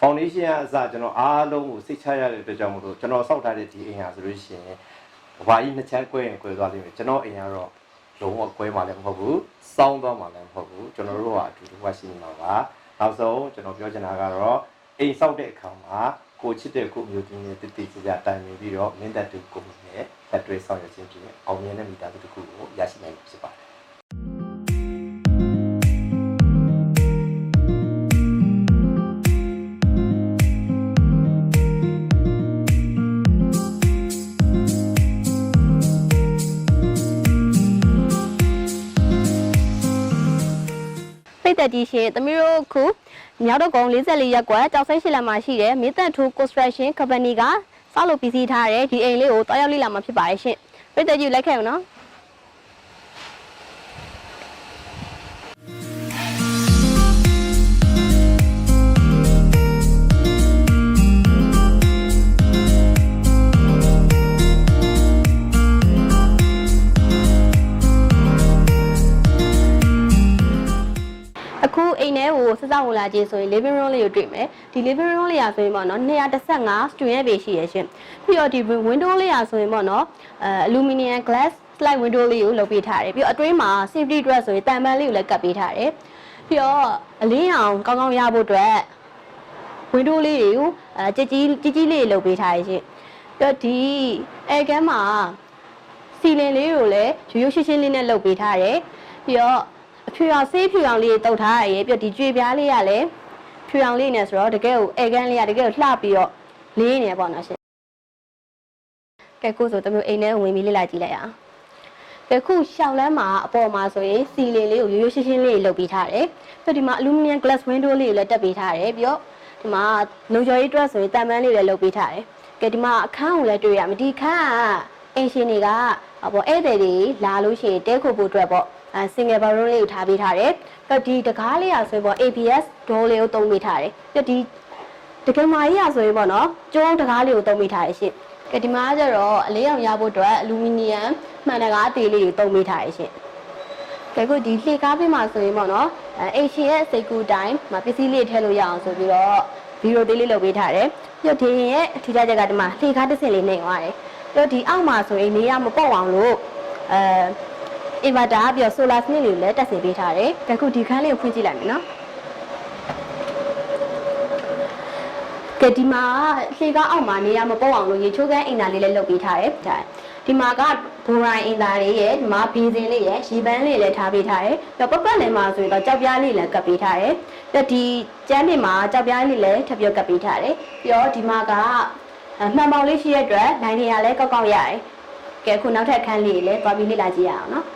foundation ကအစကျွန်တော်အားလုံးကိုစိတ်ချရတဲ့အတွက်ကြောင့်မလို့ကျွန်တော်စောက်ထားတဲ့ဒီအိမ်ဟာဆိုလို့ရှိရင်ဘာကြီးနှစ်ချမ်းကွဲရင်ကွဲသွားလိမ့်မယ်ကျွန်တော်အိမ်ကတော့လုံးဝကွဲမှလည်းမဟုတ်ဘူးစောင်းသွားမှလည်းမဟုတ်ဘူးကျွန်တော်တို့ကအတူတူကရှိနေမှာပါနောက်ဆုံးကျွန်တော်ပြောချင်တာကတော့အိမ်စောက်တဲ့အခါမှာကိုချစ်တဲ့ကိုမျိုးတင်နဲ့တည်တည်ကြကြတိုင်ပင်ပြီးတော့မင်းတပ်တူကိုနဲ့လက်တွေ့ဆောင်ရွက်ခြင်းဖြင့်အောင်မြင်တဲ့မိသားစုတစ်ခုကိုရရှိနိုင်မှာဖြစ်ပါတယ် သက်ကြီးရှင်သမီးတို့ခုမြောက်တော့ကုန်း44ရက်ကွက်ကြောက်စိတ်ရှိလမ်းမှာရှိတဲ့မင်းသက်ထူ construction company ကစောက်လုပ်ပြီးစီးထားတဲ့ဒီအိမ်လေးကိုတောက်ရောက်လေ့လာမှာဖြစ်ပါတယ်ရှင်ပိတ်သက်ကြီးလိုက်ခဲ့အောင်နော် အခုအိမ်ထဲကိုစစဝင်လာခြင်းဆိုရင် living room လေးကိုတွေ့မယ်ဒီ living room လေးရာဆိုရင်ပေါ့နော်215 student ပဲရှိရရှင်ပြီးတော့ဒီ window လေးရာဆိုရင်ပေါ့နော်အဲ aluminum glass slide window လေးကိုလုပ်ပေးထားတယ်ပြီးတော့အတွင်းမှာ safety dress ဆိုရင်တန်ပန်းလေးကိုလည်းကပ်ပေးထားတယ်ပြီးတော့အလင်းအောင်ကောင်းကောင်းရဖို့အတွက် window လေးတွေကိုအဲကြကြီးကြီးကြီးလေးလုပ်ပေးထားရရှင်ပြီးတော့ဒီအဲကမ်းမှာစီလင်လေးကိုလည်းရိုးရိုးရှင်းရှင်းလေးနဲ့လုပ်ပေးထားတယ်ပြီးတော့အ ဖြူအောင်ဆေးဖြူအောင်လေးတုတ်ထားရရဲ့ပြီးတော့ဒီကြွေပြားလေးကလည်းဖြူအောင်လေးနဲ့ဆိုတော့တကယ်ကိုအဲကန်းလေးကတကယ်ကိုလှပြီးတော့လေးနေပေါ့နော်ရှင်ကဲကိုဆိုတမျိုးအိမ်ထဲဝင်ပြီးလေ့လာကြည့်လိုက်အောင်ကဲခုရှောက်လန်းမှာအပေါ်မှာဆိုရင်စီလင်လေးကိုရိုးရိုးရှင်းရှင်းလေးလုပ်ပေးထားတယ်ပြီးတော့ဒီမှာ aluminum glass window လေးကိုလည်းတက်ပေးထားတယ်ပြီးတော့ဒီမှာလုံကျော်ရေးအတွက်ဆိုရင်တန်ပန်းလေးလည်းလုပ်ပေးထားတယ်ကဲဒီမှာအခန်းကိုလည်းတွေ့ရမယ်ဒီအခန်းကအင်ရှင်တွေကဟောပေါ့ဧည့်သည်တွေလာလို့ရှိရင်တဲခုဖို့အတွက်ပေါ့အဲ single bedroom လေးကိုထားပေးထားတယ်။ပြီးတော့ဒီတကားလေးอ่ะဆိုရင်ပေါ့ ABS door လေးကိုတုံးပေးထားတယ်။ပြီးတော့ဒီတကယ်မာကြီးอ่ะဆိုရင်ပေါ့နော်ကျုံးတကားလေးကိုတုံးပေးထားရရှင့်။ကဲဒီမှာကျတော့အလေးအောင်ရဖို့အတွက်အလူမီနီယံမှန်တကားအသေးလေးကိုတုံးပေးထားရရှင့်။ကဲခုဒီလှေကားပေးမှာဆိုရင်ပေါ့နော်အဲအိရှင်ရဲ့စိတ်ကူတိုင်းမှာပစ္စည်းလေးထည့်လို့ရအောင်ဆိုပြီးတော့ဗီဒီယိုသေးလေးလုပ်ပေးထားတယ်။ပြီးတော့ဒီရင်ရဲ့ထူးခြားချက်ကဒီမှာလှေကားတစ်စင်လေးနေသွားတယ်။ပြီးတော့ဒီအောက်မှာဆိုရင်နေရမပေါ့အောင်လို့အဲ inverter ပြီးတော့ solar smith လေးကိုလည်းတက်ဆင်ပေးထားတယ်။ဒါခုဒီခန်းလေးကိုဖွင့်ကြည့်လိုက်မယ်နော်။ကဲဒီမှာလှေကားအောက်မှာနေရမပေါ့အောင်လို့ရေချိုးကန်းအင်တာလေးလည်းလုပ်ပေးထားတယ်။ဒါဒီမှာကဘိုရိုင်းအင်တာလေးရဲ့ဒီမှာဘီစင်လေးရဲ့ရေပန်းလေးလည်းထားပေးထားတယ်။ပြီးတော့ပတ်ပတ်လည်မှာဆိုရင်တော့ကြောက်ပြားလေးလည်းကပ်ပေးထားတယ်။ပြီးတော့ဒီကျန်းတွေမှာကြောက်ပြားလေးလည်းထပ်ပြီးကပ်ပေးထားတယ်။ပြီးတော့ဒီမှာကမှန်ပေါင်လေးရှိရတဲ့အတွက်လိုင်းတွေကလည်းကောက်ကောက်ရတယ်။ကဲအခုနောက်ထပ်ခန်းလေးလည်းတွားပြီးလေ့လာကြည့်ရအောင်နော်။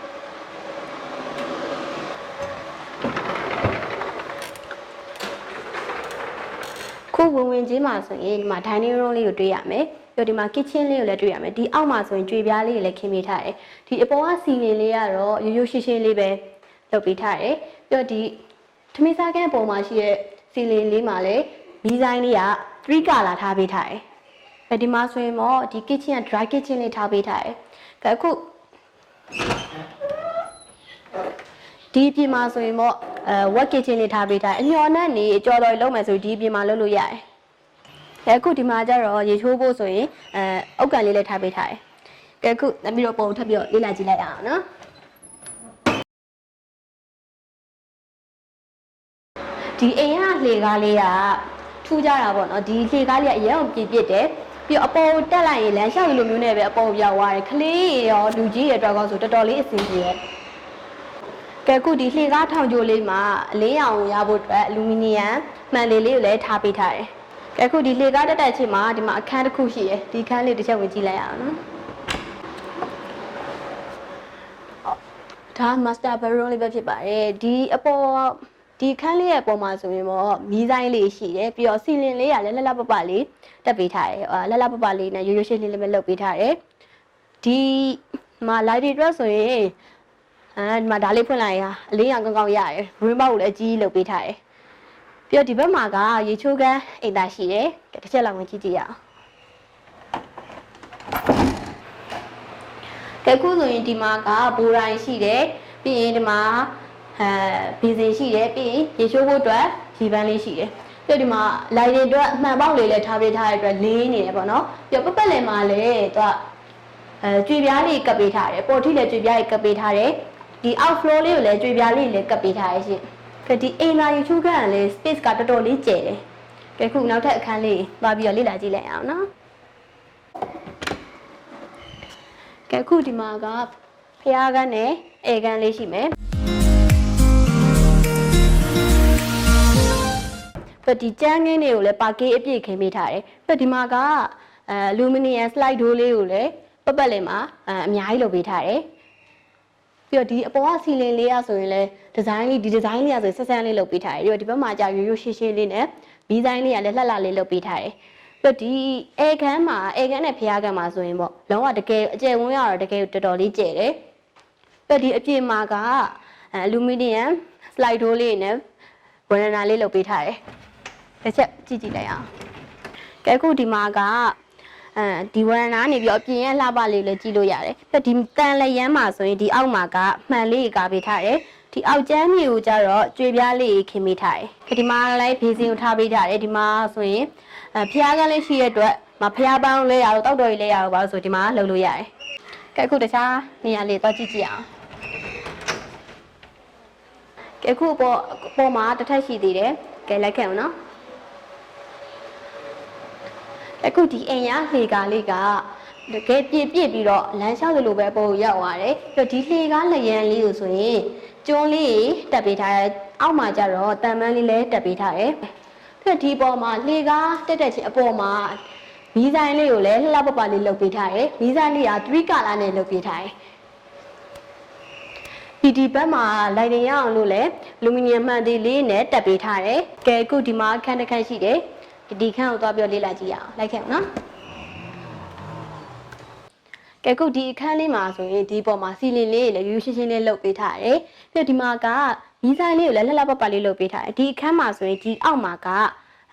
ခုဝင်ဝင်ချင်းမှာဆိုရင်ဒီမှာ dining room လေးကိုတွေ့ရမယ်ပြီးတော့ဒီမှာ kitchen လေးကိုလည်းတွေ့ရမယ်ဒီအောက်မှာဆိုရင်ကြွေပြားလေးကိုလည်းခင်းပေးထားတယ်ဒီအပေါ်ကစီလင်လေးကတော့ရိုးရိုးရှင်းရှင်းလေးပဲလုပ်ပေးထားတယ်ပြီးတော့ဒီထမင်းစားကန်းအပေါ်မှာရှိတဲ့စီလင်လေးမှာလည်းမီးဆိုင်လေးက3 color ထားပေးထားတယ်အဲဒီမှာဆိုရင်တော့ဒီ kitchen က dry kitchen လေးထားပေးထားတယ်ကဲအခု ဒီအပြင်မှာဆိုရင်ပေါ့အဲ work kitchen လေးထားပေးထားတယ်အညော်နဲ့နေအကျော်တော်လုံးမယ်ဆိုဒီအပြင်မှာလုပ်လို့ရတယ်။အဲအခုဒီမှာကျတော့ရေချိုးဖို့ဆိုရင်အဲအုတ်ကန်လေးလည်းထားပေးထားတယ်။ကဲအခုသမီးတို့ပုံထပ်ပြီးတော့လေ့လာကြည့်လိုက်အောင်နော်။ဒီအိမ်ကလှေကားလေးကထူးကြတာပေါ့နော်ဒီလှေကားလေးကအရင်ကပြည့်ပြည့်တယ်ပြီးတော့အပေါ်တက်လိုက်ရင်လမ်းလျှောက်ရလိုမျိုးနဲ့ပဲအပေါ်ပြောင်းသွားတယ်ခလေးရောလူကြီးရဲ့အတွက်ကောဆိုတော်တော်လေးအဆင်ပြေတယ် ကဲခုဒီလှေကားထောင်ကြိုးလေးမှာအလေးရောင်ရဖို့အတွက်အလူမီနီယံမှန်လေးလေးကိုလည်းထားပေးထားတယ်။ကဲခုဒီလှေကားတက်တက်ချင်းမှာဒီမှာအခန်းတစ်ခုရှိရယ်ဒီအခန်းလေးတစ်ချက်ဝင်ကြည့်လိုက်ရအောင်နော်။ဒါ master bedroom လေးပဲဖြစ်ပါတယ်။ဒီအပေါ်ဒီခန်းလေးရဲ့အပေါ်မှာဆိုရင်တော့မီးဆိုင်လေးရှိတယ်ပြီးတော့စီလင်လေးကလည်းလက်လက်ပပလေးတက်ပေးထားတယ်။အာလက်လက်ပပလေးနဲ့ရိုးရိုးရှင်းလေးလေးပဲလုပ်ပေးထားတယ်။ဒီမှာ light တွေအတွက်ဆိုရင် အဲဒီမှာဒါလေးဖွင့်လိုက်ရအလေးရောင်ကောင်းကောင်းရတယ် rim box ကိုလည်းအကြီးကြီးလုပ်ပေးထားတယ်ပြီးတော့ဒီဘက်မှာကရေချိုးကန်းအိမ်သားရှိတယ်ကဲတစ်ချက်လောက်ဝင်ကြည့်ကြည့်ရအောင်ကဲခုဆိုရင်ဒီမှာကဘူရိုင်းရှိတယ်ပြီးရင်ဒီမှာအဲဘီစင်ရှိတယ်ပြီးရင်ရေချိုးဖို့အတွက်ရေပန်းလေးရှိတယ်ပြီးတော့ဒီမှာလိုင်တွေအတွက်အမှန်ပေါက်လေးလည်းထားပေးထားတဲ့အတွက်လေးနေတယ်ပေါ့နော်ပြီးတော့ပတ်ပတ်လည်မှာလည်းသူကအဲကြွေပြားလေးကပ်ပေးထားတယ်ပေါ်ထိလည်းကြွေပြားလေးကပ်ပေးထားတယ် ဒီ outflow လေးကိုလည်းကြွေပြားလေးလည်းကပ်ပေးထားရရှင်ကဲဒီအိမ်လာယူချူကန်ကလည်း space ကတော်တော်လေးကျယ်တယ်ကဲခုနောက်ထပ်အခန်းလေးသွားပြီးတော့လေ့လာကြည့်လိုက်အောင်နော်ကဲခုဒီမှာကဖျားကန်းနဲ့အေကန်းလေးရှိမယ်ပြဒီကျန်းငင်းတွေကိုလည်းပါကေးအပြည့်ခင်းပေးထားတယ်ပြဒီမှာကအဲအလူမီနီယမ်စလိုက်ဒိုးလေးကိုလည်းပတ်ပတ်လေးမှာအဲအများကြီးလုပ်ပေးထားတယ် ပြီးတော့ဒီအပေါ်ကစီလင်လေးရဆိုရင်လည်းဒီဇိုင်းလေးဒီဒီဇိုင်းလေးရဆိုရင်ဆက်ဆန်းလေးလုပ်ပေးထားတယ်ပြီးတော့ဒီဘက်မှာကြာရိုးရိုးရှင်းရှင်းလေးနဲ့ဘီဇိုင်းလေးကလည်းလှလှလေးလုပ်ပေးထားတယ်ပြီးတော့ဒီအေခန်းမှာအေခန်းနဲ့ဖျားခန်းမှာဆိုရင်ပေါ့လုံးဝတကယ်အကျယ်ဝန်းရတော့တကယ်တော်တော်လေးကျယ်တယ်ပြီးတော့ဒီအပြင်မှာကအလူမီနီယမ်စလိုက်ဒိုးလေးနဲ့ဝရနာလေးလုပ်ပေးထားတယ်တစ်ချက်ကြည့်ကြည့်လိုက်အောင်ကဲအခုဒီမှာက အဲဒီဝရနာနေပြီးတော့အပြင်ရဲ့လှပလေးလည်းကြည့်လို့ရတယ်ပြီးတော့ဒီတန်လျန်းမှာဆိုရင်ဒီအောက်မှာကမှန်လေးကာပေးထားတယ်ဒီအောက်ကျမ်းမြေကိုကြတော့ကြွေပြားလေးခင်းပေးထားတယ်ဒီမှာလည်းဘေးစင်ကိုထားပေးထားတယ်ဒီမှာဆိုရင်အဲဖျားကလေးရှိတဲ့အတွက်မဖျားပန်းလဲရတော့တောက်တော်ကြီးလဲရတော့ပါလို့ဆိုဒီမှာလှုပ်လို့ရတယ်ကဲအခုတခြားနေရာလေးသွားကြည့်ကြည့်အောင်ကဲအခုပေါ်ပေါ်မှာတစ်ထက်ရှိသေးတယ်ကဲလိုက်ခဲ့အောင်နော် အခုဒီအိမ်ရလှေကားလေးကတကယ်ပြည့်ပြည့်ပြီးတော့လမ်းလျှောက်သလိုပဲပေါ်ကိုရောက်သွားတယ်ပြီးတော့ဒီလှေကားလျံလေးကိုဆိုရင်ကျွန်းလေးတက်ပေးထားတယ်အောက်မှာကျတော့တန်မန်းလေးလည်းတက်ပေးထားတယ်ပြီးတော့ဒီပေါ်မှာလှေကားတက်တက်ချင်းအပေါ်မှာမီးဆိုင်လေးကိုလည်းလှလှပပလေးလုပ်ပေးထားတယ်မီးဆိုင်လေးက3 color နဲ့လုပ်ပေးထားတယ်ဒီဒီဘက်မှာလိုက်တင်ရအောင်လို့လဲလူမီနီယမ်မှန်သေးလေးနဲ့တက်ပေးထားတယ်။ကဲအခုဒီမှာခန်းတစ်ခန်းရှိတယ်။ ဒီခန်းကိုသွားပြီးတော့လေ့လာကြည့်ရအောင်။လိုက်ခဲ့အောင်နော်။ကဲအခုဒီအခန်းလေးမှာဆိုရင်ဒီပေါ်မှာစီလင်လေးလည်းရိုးရှင်းရှင်းလေးလုပ်ပေးထားတယ်။ပြီးတော့ဒီမှာကမီးဆိုင်လေးကိုလည်းလှလှပပလေးလုပ်ပေးထားတယ်။ဒီအခန်းမှာဆိုရင်ဒီအောက်မှာက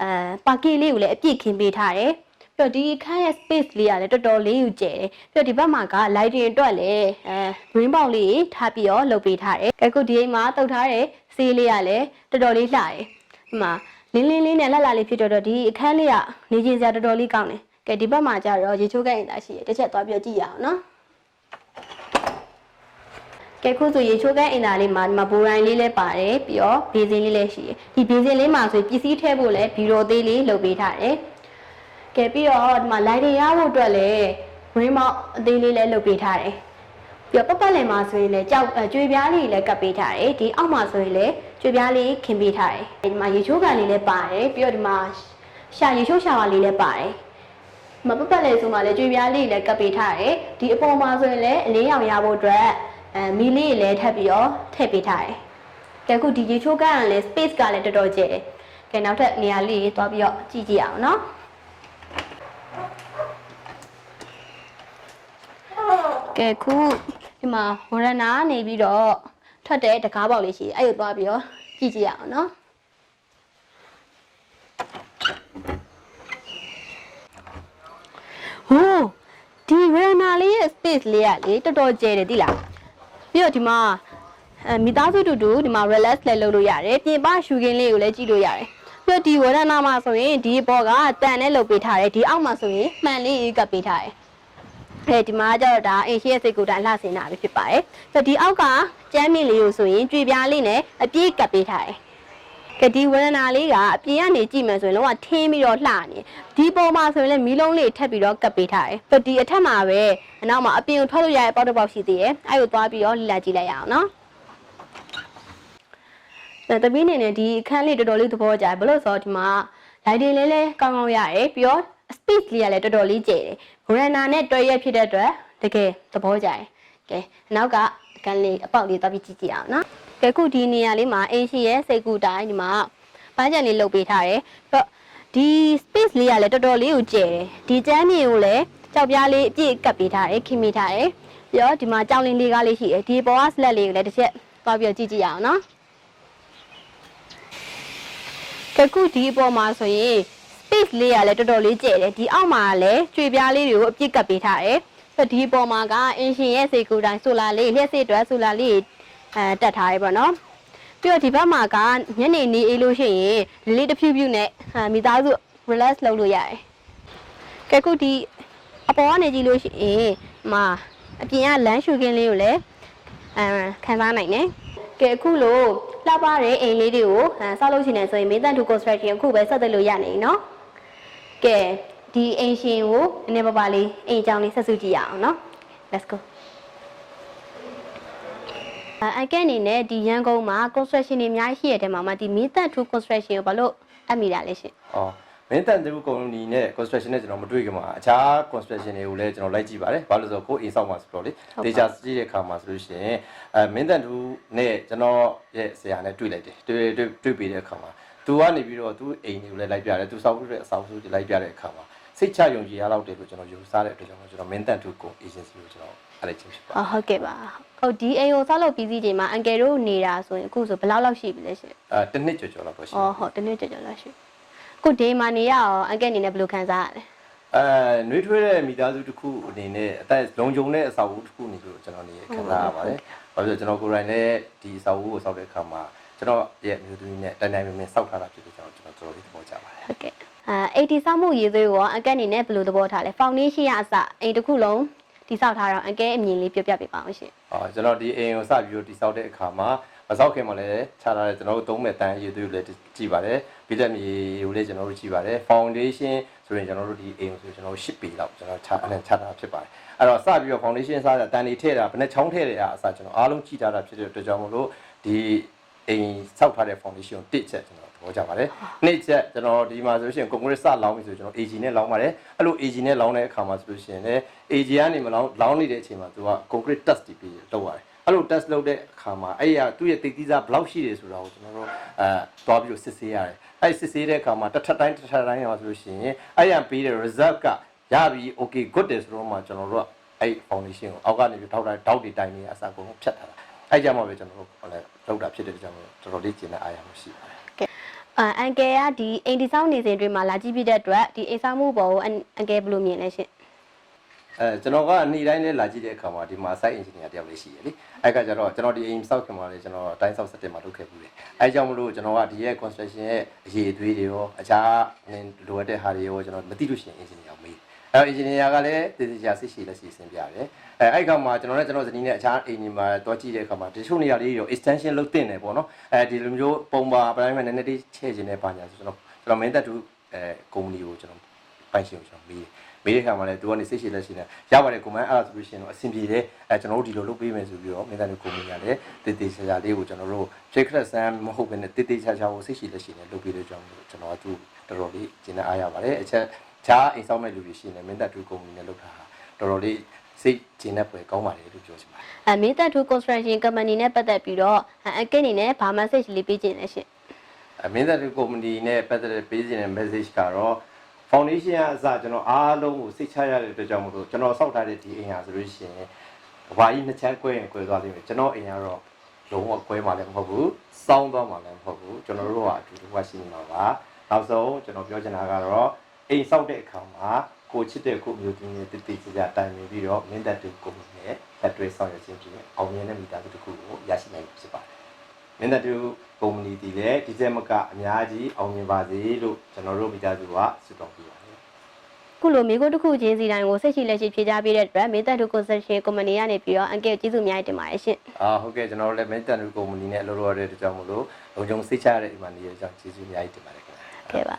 အဲပါကီလေးကိုလည်းအပြည့်ခင်းပေးထားတယ်။ပြီးတော့ဒီအခန်းရဲ့ space လေးကလည်းတော်တော်လေးယူကျယ်တယ်ပြီးတော့ဒီဘက်မှာက lighting အတွက်လည်းအဲ green box လေးထားပြီးတော့လုပ်ပေးထားတယ်ကဲခုဒီအိမ်မှာတုတ်ထားတဲ့ဆေးလေးကလည်းတော်တော်လေးလှတယ်ဒီမှာ လင်းလင်းလေးနဲ့လှလှလေးဖြစ်တော့တော့ဒီအခန်းလေးကနေကျင်စရာတော်တော်လေးကောင်းတယ်ကဲဒီဘက်မှာကျတော့ရေချိုးကရင်သားရှိတယ်တစ်ချက်သွားပြီးတော့ကြည့်ရအောင်နော်ကဲခုဆိုရေချိုးကန်းအင်တာလေးမှာဒီမှာဘူရိုင်းလေးလည်းပါတယ်ပြီးတော့ဘေးစင်းလေးလည်းရှိတယ်ဒီဘေးစင်းလေးမှာဆိုပစ္စည်းထည့်ဖို့လည်းဘီရိုသေးလေးလုပ်ပေးထားတယ်ကဲပြီးတော့ဒီမှာ lighting ရဖို့အတွက်လည်း green box အသေးလေးလည်းလုပ်ပေးထားတယ်ပြီးတော့ပတ်ပတ်လည်မှာဆိုရင်လည်းကြောက်ကြွေပြားလေးလည်းကပ်ပေးထားတယ်ဒီအောက်မှာဆိုရင်လည်း ကြွေပြားလေးခင်းပေးထားတယ်ဒီမှာရေချိုးကန်လေးလည်းပါတယ်ပြီးတော့ဒီမှာရှာရေချိုးရှာဝါလေးလည်းပါတယ်မပပတ်လေဆိုမှလည်းကြွေပြားလေးလည်းကပ်ပေးထားတယ်ဒီအပေါ်မှာဆိုရင်လည်းအလေးရောင်ရဖို့အတွက်အဲမီလေးလည်းထပ်ပြီးတော့ထည့်ပေးထားတယ်ကဲအခုဒီရေချိုးကန်ကလည်း space ကလည်းတော်တော်ကျယ်တယ်ကဲနောက်ထပ်နေရာလေးသွားပြီးတော့ကြည့်ကြည့်အောင်နော်ကဲခုဒီမှာဝရဏနေပြီးတော့ ထွက်တဲ့တကားပေါက်လေးရှိတယ်အဲ့ကိုသွားပြီးတော့ကြည့်ကြည့်အောင်နော်ဟိုးဒီဝရဏလေးရဲ့ space လေးကလေတော်တော်ကျယ်တယ်တိလားပြီးတော့ဒီမှာအဲမိသားစုတူတူဒီမှာ relax လည်းလုပ်လို့ရတယ်ပြင်ပရှူခင်းလေးကိုလည်းကြည့်လို့ရတယ်ပြီးတော့ဒီဝရဏမှာဆိုရင်ဒီဘောကတန်နဲ့လုပ်ပေးထားတယ်ဒီအောက်မှာဆိုရင်မှန်လေးကပ်ပေးထားတယ် အဲဒီမှာကျတော့ဒါအင်ရှိရဲ့စိတ်ကူတိုင်းလှဆင်တာပဲဖြစ်ပါတယ်ဆိုတော့ဒီအောက်ကကျမ်းမြင့်လေးကိုဆိုရင်ကြွေပြားလေးနဲ့အပြည့်ကပ်ပေးထားတယ်ကဒီဝရဏလေးကအပြင်ကနေကြည့်မှဆိုရင်လုံးဝထင်းပြီးတော့လှနေဒီပုံမှာဆိုရင်လည်းမီးလုံးလေးထပ်ပြီးတော့ကပ်ပေးထားတယ်ဆိုတော့ဒီအထက်မှာပဲအနောက်မှာအပြင်ကိုထွက်လို့ရတဲ့ပေါက်တစ်ပေါက်ရှိသေးတယ်အဲ့ကိုသွားပြီးတော့လိလာကြည့်လိုက်ရအောင်နော်ဒါတပင်းနေနဲ့ဒီအခန်းလေးတော်တော်လေးသဘောကျတယ်ဘလို့ဆိုတော့ဒီမှာ lighting လေးလည်းကောင်းကောင်းရတယ်ပြီးတော့ space လေးကလည်းတော်တော်လေးကျယ်တယ် veranda နဲ့တွဲရက်ဖြစ်တဲ့အတွက်တကယ်သဘောကျတယ်ကဲနောက်ကကန်လေးအပေါက်လေးသွားပြီးကြည့်ကြည့်အောင်နော်ကဲခုဒီနေရာလေးမှာအင်းရှိရဲ့စိတ်ကူတိုင်းဒီမှာပန်းချံလေးလုပ်ပေးထားတယ်ပြီးတော့ဒီ space လေးကလည်းတော်တော်လေးကိုကျယ်တယ်ဒီကျမ်းမြေကိုလည်းကြောက်ပြားလေးအပြည့်ကပ်ပေးထားတယ်ခင်မိထားတယ်ပြီးတော့ဒီမှာကြောင်လင်းလေးကားလေးရှိတယ်ဒီပေါ်က slat လေးကိုလည်းတစ်ချက်သွားပြီးတော့ကြည့်ကြည့်အောင်နော်ကခုဒီအပေါ်မှာဆိုရင် space လေးကလည်းတော်တော်လေးကျယ်တယ်ဒီအောက်မှာလည်းကျွေပြားလေးတွေကိုအပြစ်ကပ်ပေးထားတယ်ဆိုဒီအပေါ်မှာကအင်ရှင်ရဲ့စေကူတိုင်းဆိုလာလေးလျှက်စစ်အတွက်ဆိုလာလေးအဲတက်ထားတယ်ပေါ့နော်ပြီးတော့ဒီဘက်မှာကညနေနေအေးလို့ရှိရင်လေးလေးတစ်ဖြူဖြူနဲ့ဟာမိသားစု relax လုပ်လို့ရတယ်ကဲခုဒီအပေါ်ကနေကြည့်လို့ရှိရင်ဒီမှာအပြင်ကလမ်းရှူခင်းလေးကိုလည်းအမ်ခံစားနိုင်တယ်ကဲအခုလို့လှပတဲ့အိမ်လေးတွေကိုအဲဆောက်လုပ်ချင်တယ်ဆိုရင်မေတ္တတူ construction အခုပဲဆက်သက်လို့ရနေပြီနော် ကဲဒီအိမ်ရှင်ကိုနည်းနည်းပါးပါးလေးအိမ်အကြောင်းလေးဆက်စုကြည့်ရအောင်နော် let's go အကဲအနေနဲ့ဒီရန်ကုန်မှာ construction တွေအများကြီးရှိရတဲ့မှာမှာဒီမီးသက်ထူ construction ကိုဘာလို့အပ်မိတာလဲရှင်။အော်မင်းတန်တူကုမ္ပဏီနဲ့ construction နဲ့ကျွန်တော်မတွေ့ခင်မှာအခြား construction တွေကိုလည်းကျွန်တော်လိုက်ကြည့်ပါတယ်။ဘာလို့လဲဆိုတော့ကိုယ်အိမ်ဆောက်မှာဆိုတော့လေဟုတ်ပါဒေချာကြည့်တဲ့အခါမှာဆိုလို့ရှိရင်အဲမင်းတန်တူနဲ့ကျွန်တော်ရဲ့ဆရာနဲ့တွေ့လိုက်တယ်။တွေ့တွေ့တွေ့ပြီးတဲ့အခါမှာ သူကနေပြီးတော့သူအိမ်တွေကိုလည်းလိုက်ပြတယ်။သူဆောက်ပြီးတဲ့အဆောင်စုတွေလိုက်ပြတဲ့အခါမှာစိတ်ချယုံကြည်ရတော့တယ်လို့ကျွန်တော်ယူဆတဲ့အတွက်ကြောင့်ကျွန်တော်မင်းတန်တူကို agency ကိုကျွန်တော်အားလိုက်ခြင်းဖြစ်ပါအော်ဟုတ်ကဲ့ပါဟုတ်ဒီအိမ်ကိုဆောက်လုပ်ပြီးစီးချိန်မှာအန်ကယ်တို့နေတာဆိုရင်အခုဆိုဘယ်လောက်လောက်ရှိပြီလဲရှင်အဲတစ်နှစ်ကျော်ကျော်လောက်ပဲရှိတယ်အော်ဟုတ်တနေ့ကြော်ကြော်လောက်ရှိအခုဒီမှာနေရအောင်အန်ကယ်အနေနဲ့ဘယ်လိုခံစားရလဲအဲနှွေးထွေးတဲ့မိသားစုတစ်ခုအနေနဲ့အသက်လုံခြုံတဲ့အစာအုပ်တစ်ခုနေလို့ကျွန်တော်နေခံစားရပါတယ်။ဘာလို့လဲဆိုတော့ကျွန်တော်ကိုယ်တိုင်လည်းဒီအစာအုပ်ကိုစောက်တဲ့အခါမှာ ကျွန်တော်ရဲ့မျိုးသမီးနဲ့တိုင်တိုင်ပင်ပင်စောက်ထားတာဖြစ်လို့ကျွန်တော်ကျွန်တော်တော်တော်လေးသဘောကျပါတယ်ဟုတ်ကဲ့အဲ80ဆောက်မှုရေးသွေးကိုအန်ကယ်အနေနဲ့ဘယ်လိုသဘောထားလဲဖောင်ဒေးရှင်းရအစအိမ်တစ်ခုလုံးတိဆောက်ထားတော့အန်ကယ်အမြင်လေးပြပြပေးပါအောင်ရှင်။အော်ကျွန်တော်ဒီအိမ်ကိုစပြီးတော့ဒီစောက်တဲ့အခါမှာမစောက်ခင်မှာလည်းခြားထားတဲ့ကျွန်တော်တို့သုံးမဲ့တန်းရည်သွေးကိုလည်းကြည့်ပါတယ်။ပြီးတဲ့မြေကိုလည်းကျွန်တော်တို့ကြည့်ပါတယ်။ foundation ဆိုရင်ကျွန်တော်တို့ဒီအိမ်ကိုဆိုကျွန်တော်တို့10ပေလောက်ကျွန်တော်ခြားအဲ့ခြားထားတာဖြစ်ပါတယ်။အဲ့တော့စပြီးတော့ foundation စားတာတန်နေထည့်တာဘယ်နဲ့ချောင်းထည့်တဲ့အအစားကျွန်တော်အားလုံးကြည့်ထားတာဖြစ်တဲ့အတွက်ကြောင့်မို့လို့ဒီ အိမ်ဆောက်ထားတဲ့ foundation ကိုတစ်ချက်ကျွန်တော်သဘောကျပါတယ်။နှစ်ချက်ကျွန်တော်ဒီမှာဆိုလို့ရှိရင် concrete စလောင်းပြီဆိုကျွန်တော် AG နဲ့လောင်းပါတယ်။အဲ့လို AG နဲ့လောင်းတဲ့အခါမှာဆိုလို့ရှိရင်လည်း AG ကနေမလောင်းလောင်းနေတဲ့အချိန်မှာသူက concrete test တွေပြီးလုပ်ရတယ်။အဲ့လို test လုပ်တဲ့အခါမှာအဲ့ရသူ့ရဲ့တိတ်သီးစားဘယ်လောက်ရှိတယ်ဆိုတာကိုကျွန်တော်တို့အဲသွားပြီးတော့စစ်ဆေးရတယ်။အဲ့စစ်ဆေးတဲ့အခါမှာတစ်ထပ်တိုင်းတစ်ထပ်တိုင်းမှာဆိုလို့ရှိရင်အဲ့ရပေးတဲ့ result ကရပြီ okay good တယ်ဆိုတော့မှကျွန်တော်တို့ကအဲ့ foundation ကိုအောက်ကနေပြီးထောက်ထားတောက်တွေတိုင်နေအစားကုန်ဖြတ်ထားတာ။အဲ့ကြမှာပဲကျွန်တော်တို့ဟိုလည်း လောက်တာဖြစ်တဲ့ကြောင့်တော်တော်လေးကျင်တဲ့အားရမရှိပါတယ်အာအန်ကယ်ကဒီအိမ်တိဆောက်နေစဉ်အတွင်းမှာလာကြည့်ပြတဲ့အတွက်ဒီအိမ်ဆောက်မှုပေါ်ကိုအန်အန်ကယ်ဘယ်လိုမြင်လဲရှင်အဲကျွန်တော်ကနေ့တိုင်းလေးလာကြည့်တဲ့အခါမှာဒီမှာ site engineer တယောက်လေးရှိရလေအဲ့ကကြတော့ကျွန်တော်ဒီအိမ်ဆောက်ခင်မှာလေကျွန်တော်တိုင်းဆောက်စက်တင်မှာလုပ်ခဲ့ဘူးလေအဲကြောင့်မလို့ကျွန်တော်ကဒီရဲ့ construction ရဲ့အရေးအသွေးတွေရောအခြားလိုအပ်တဲ့ဟာတွေရောကျွန်တော်မသိလို့ရှိရင် engineer ကိုမေး အဲ engineer ကလည်းတည်တည်ချာစိတ်ရှိလက်ရှိစဉ်းပြတယ်အဲအဲ့ခါမှာကျွန်တော်နဲ့ကျွန်တော်ဇနီးနဲ့အခြားအိမ်ကြီးမှာတွားကြည့်တဲ့အခါမှာတချို့နေရာလေးရော extension လုပ်တင်တယ်ပေါ့နော်အဲဒီလိုမျိုးပုံပါပတိုင်းမှာနည်းနည်းလေးချဲ့ခြင်းနဲ့ပါညာဆိုကျွန်တော်ကျွန်တော်မင်းသက်တူအဲကုမ္ပဏီကိုကျွန်တော်ပိုင်ရှင်ကိုကျွန်တော်မေးတယ်မေးတဲ့ခါမှာလည်းသူကနေစိတ်ရှိလက်ရှိနဲ့ရပါတယ်ကွန်မန့်အဲ့ဒါဆိုလို့ရှိရင်တော့အဆင်ပြေတယ်အဲကျွန်တော်တို့ဒီလိုလုပ်ပေးမယ်ဆိုပြီးတော့မင်းသားတို့ကုမ္ပဏီကလည်းတည်တည်ချာချာလေးကိုကျွန်တော်တို့ check credit ဆန်းမဟုတ်ဘဲနဲ့တည်တည်ချာချာကိုစိတ်ရှိလက်ရှိနဲ့လုပ်ပေးတဲ့ကြောင့်မို့ကျွန်တော်ကသူတော်တော်လေးကျင်းနေအားရပါတယ်အချက် ချားအိမ်ဆောင်မဲ့လူတွေရှိနေမင်းသားတို့ကုမ္ပဏီနဲ့လုပ်တာဟာတော်တော်လေးစိတ်ကျင်းနေပွဲကောင်းပါတယ်လို့ပြောချင်ပါတယ်အမင်းသက်ထူ construction company နဲ့ပတ်သက်ပြီးတော့အန်ကယ်အနေနဲ့ဘာ message လေးပေးခြင်းလဲရှင်အမင်းသားတို့ကုမ္ပဏီနဲ့ပတ်သက်တဲ့ပေးခြင်းတဲ့ message ကတော့ foundation ကအစကျွန်တော်အားလုံးကိုစိတ်ချရတဲ့အတွက်ကြောင့်မို့လို့ကျွန်တော်စောက်ထားတဲ့ဒီအိမ်ဟာဆိုလို့ရှိရင်ဘာကြီးနှစ်ချမ်းကွဲရင်ကွဲသွားလိမ့်မယ်ကျွန်တော်အိမ်ကတော့လုံးဝကွဲမှလည်းမဟုတ်ဘူးစောင်းသွားမှလည်းမဟုတ်ဘူးကျွန်တော်တို့ကအတူတူကရှိနေမှာပါနောက်ဆုံးကျွန်တော်ပြောချင်တာကတော့ အိမ်စောက်တဲ့အခါမှာကိုချစ်တဲ့ကိုမျိုးတင်ရဲ့တည်တည်ကြကြတိုင်ပင်ပြီးတော့မင်းတပ်တူကိုနဲ့လက်တွဲဆောင်ရွက်ခြင်းဖြင့်အောင်မြင်တဲ့မိသားစုတစ်ခုကိုရရှိနိုင်မှာဖြစ်ပါတယ်မင်းတပ်တူကုမ္ပဏီတည်လည်းဒီဇယ်မကအများကြီးအောင်မြင်ပါစေလို့ကျွန်တော်တို့မိသားစုကဆုတောင်းပေးပါတယ်ခုလိုမိကိုတစ်ခုချင်းစီတိုင်းကိုစိတ်ရှိလက်ရှိဖြေချပေးတဲ့အတွက်မင်းသက်ထူ construction company ကနေပြီးတော့အန်ကယ်ကျေးဇူးအများကြီးတင်ပါတယ်ရှင်အာဟုတ်ကဲ့ကျွန်တော်တို့လည်းမင်းတပ်တူကုမ္ပဏီနဲ့အလုပ်လုပ်ရတဲ့အတွက်ကြောင့်မလို့လုံခြုံစိတ်ချရတဲ့အိမ်မှာနေရတဲ့အကြောင်းကျေးဇူးအများကြီးတင်ပါတယ်ခင်ဗျာကဲပါ